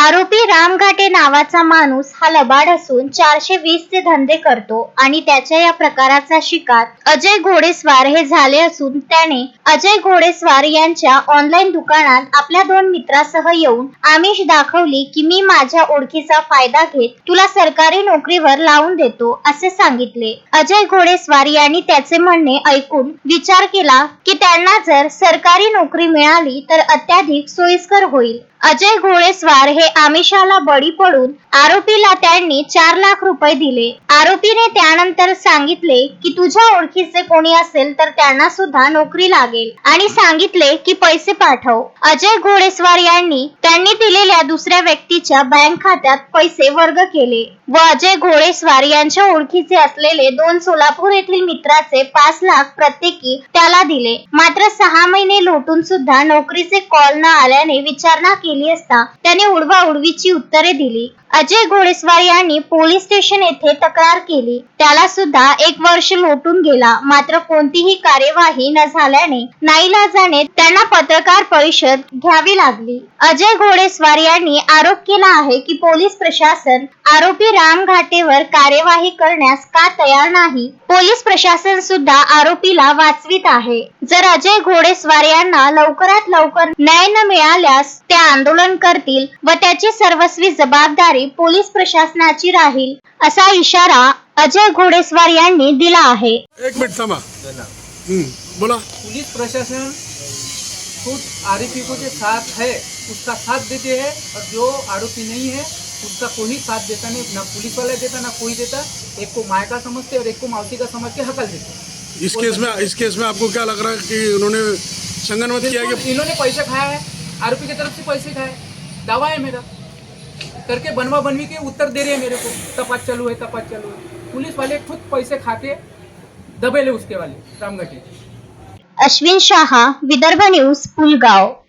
आरोपी रामघाटे नावाचा माणूस हा लबाड असून चारशे वीस चे धंदे करतो आणि त्याच्या या प्रकाराचा शिकार अजय घोडेस्वार हे झाले असून त्याने अजय घोडेस्वार यांच्या ऑनलाईन दुकानात आपल्या दोन मित्रासह येऊन आमिष दाखवली की मी माझ्या ओळखीचा फायदा घेत तुला सरकारी नोकरीवर लावून देतो असे सांगितले. अजय घोडेस्वार यांनी त्याचे म्हणणे ऐकून विचार केला की त्यांना जर सरकारी नोकरी मिळाली तर अत्याधिक सोयीस्कर होईल. अजय घोडेस्वार हे आमिषाला बळी पडून आरोपीला त्यांनी चार लाख रुपये दिले. आरोपीने त्यानंतर सांगितले की तुझ्या ओळखीचे कोणी असेल तर त्यांना सुद्धा नोकरी लागेल. आणि सांगितले की पैसे पाठव. अजय घोडेस्वार यांनी त्यांनी दिलेल्या दुसऱ्या व्यक्तीच्या बँक खात्यात पैसे वर्ग केले व अजय घोडेस्वार यांच्या ओळखीचे असलेले दोन सोलापूर येथील मित्राचे पाच लाख प्रत्येकी त्याला दिले. मात्र सहा महिने लोटून सुद्धा नोकरीचे कॉल न आल्याने विचारणा केली. केली असता त्याने उडवा उडवीची उत्तरे दिली. अजय घोडेस्वार यांनी पोलीस स्टेशन येथे तक्रार केली. त्याला सुद्धा एक वर्ष लोटून गेला. मात्र कोणतीही कार्यवाही न झाल्याने नाईलाजाने त्यांना पत्रकार परिषद घ्यावी लागली. अजय घोडेस्वार यांनी आरोप केला आहे की पोलीस प्रशासन आरोपी राम घाटेवर कार्यवाही करण्यास का तयार नाही? पोलीस प्रशासन सुद्धा आरोपीला वाचवीत आहे. जर अजय घोडेस्वार यांना लवकरात लवकर न्याय न मिळाल्यास ते आंदोलन करतील व त्याची सर्वस्वी जबाबदारी पोलीस प्रशासनाची राहील असा इशारा अजय घोडेस्वार यांनी दिला आहे. एक मिनट थांबा. बोला. पुलिस प्रशासन खुद आरोपी को जो साथ है उसका साथ देते हैं और जो आरोपी नहीं है उसका कोई साथ देता नहीं ना पुलिस वाला देता ना कोई देता। एक को मायका समझते और एक को मावसी का समझ के हकल देते। इस केस में इस केस में आपको क्या लग रहा है कि उन्होंने संगनमत किया इन्होंने पैसे खाया है आरोपी की तरफ़ से पैसे खाए। दावा है मेरा। करके बनवा बनवी के उत्तर दे रहे हैं मेरे को। तपास चालू है तपास चालू है। पुलिस वाले खुद पैसे खा के दबेले उसके वाले रामगढ़ अश्विन शाह विदर्भ न्यूज़ पुलगाव।